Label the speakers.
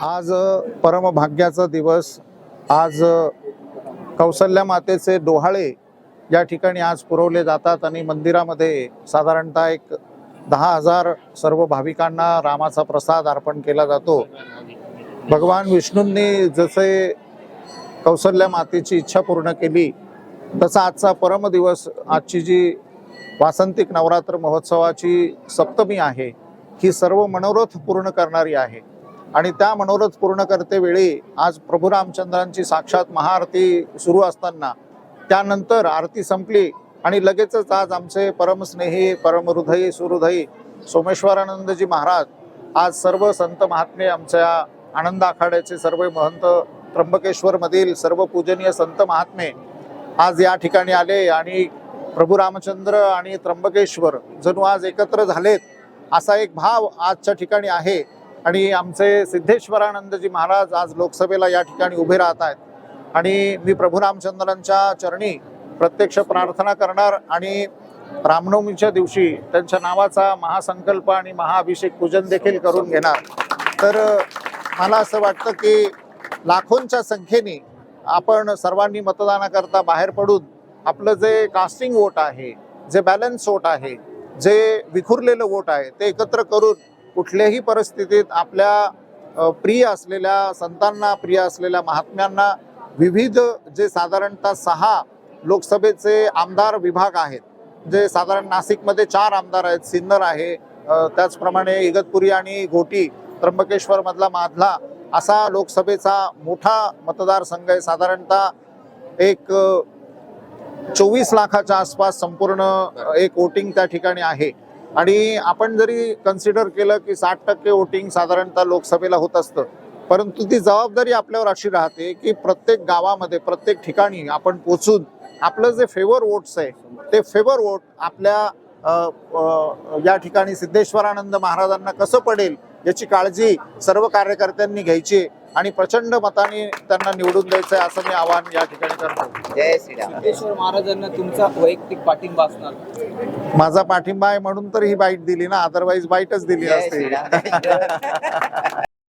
Speaker 1: आज परमभाग्याचा दिवस. आज अ, कौसल्या मातेचे डोहाळे या ठिकाणी आज पुरवले जातात आणि मंदिरामध्ये साधारणतः एक दहा हजार सर्व भाविकांना रामाचा प्रसाद अर्पण केला जातो. भगवान विष्णूंनी जसे कौसल्या मातेची इच्छा पूर्ण केली तसा आजचा परमदिवस आजची जी वासंतिक नवरात्र महोत्सवाची सप्तमी आहे ही सर्व मनोरथ पूर्ण करणारी आहे. आणि त्या मनोरथ पूर्ण करते वेळी आज प्रभू रामचंद्रांची साक्षात महाआरती सुरू असताना त्यानंतर आरती संपली आणि लगेचच आज आमचे परमस्नेही परमहृदयी सुहृदयी सोमेश्वरानंदजी महाराज आज सर्व संत महात्मे आमच्या आनंद आखाड्याचे सर्व महंत त्र्यंबकेश्वरमधील सर्व पूजनीय संत महात्मे आज या ठिकाणी आले आणि प्रभू रामचंद्र आणि त्र्यंबकेश्वर जणू आज एकत्र झालेत असा एक भाव आजच्या ठिकाणी आहे. आणि आमचे सिद्धेश्वरानंदजी महाराज आज लोकसभेला या ठिकाणी उभे राहत आहेत. आणि मी प्रभू रामचंद्रांच्या चरणी प्रत्यक्ष प्रार्थना करणार आणि रामनवमीच्या दिवशी त्यांच्या नावाचा महासंकल्प आणि महाअभिषेक पूजन देखील करून घेणार. तर मला असं वाटतं की लाखोंच्या संख्येने आपण सर्वांनी मतदानाकरता बाहेर पडून आपलं जे कास्टिंग वोट आहे जे बॅलन्स वोट आहे जे विखुरलेलं वोट आहे ते एकत्र करून कुठल्याही परिस्थितीत आपल्या प्रिय असलेल्या संतांना प्रिय असलेल्या महात्म्यांना विविध जे साधारणतः सहा लोकसभेचे आमदार विभाग आहेत जे साधारण नाशिकमध्ये चार आमदार आहेत सिन्नर आहे त्याचप्रमाणे इगतपुरी आणि घोटी त्र्यंबकेश्वरमधला माधला असा लोकसभेचा मोठा मतदारसंघ आहे. साधारणतः एक चोवीस लाखाच्या आसपास संपूर्ण एक वोटिंग त्या ठिकाणी आहे. आणि आपण जरी कन्सिडर केलं की साठ टक्के वोटिंग साधारणतः लोकसभेला होत असतं परंतु ती जबाबदारी आपल्यावर अशी राहते की प्रत्येक गावामध्ये प्रत्येक ठिकाणी आपण पोचून आपलं जे फेवर वोट्स आहे ते फेवर वोट आपल्या या ठिकाणी सिद्धेश्वरानंद महाराजांना कसं पडेल याची काळजी सर्व कार्यकर्त्यांनी घ्यायची आणि प्रचंड मताने त्यांना निवडून द्यायचं आहे असं मी आवाहन या ठिकाणी करतो.
Speaker 2: जय श्रीराम.
Speaker 3: सिद्धेश्वर महाराजांना तुमचा वैयक्तिक पाठिंबा असणार.
Speaker 1: माझा पाठिंबा आहे म्हणून तर ही बाईट दिली ना अदरवाईज बाईटच दिली असते.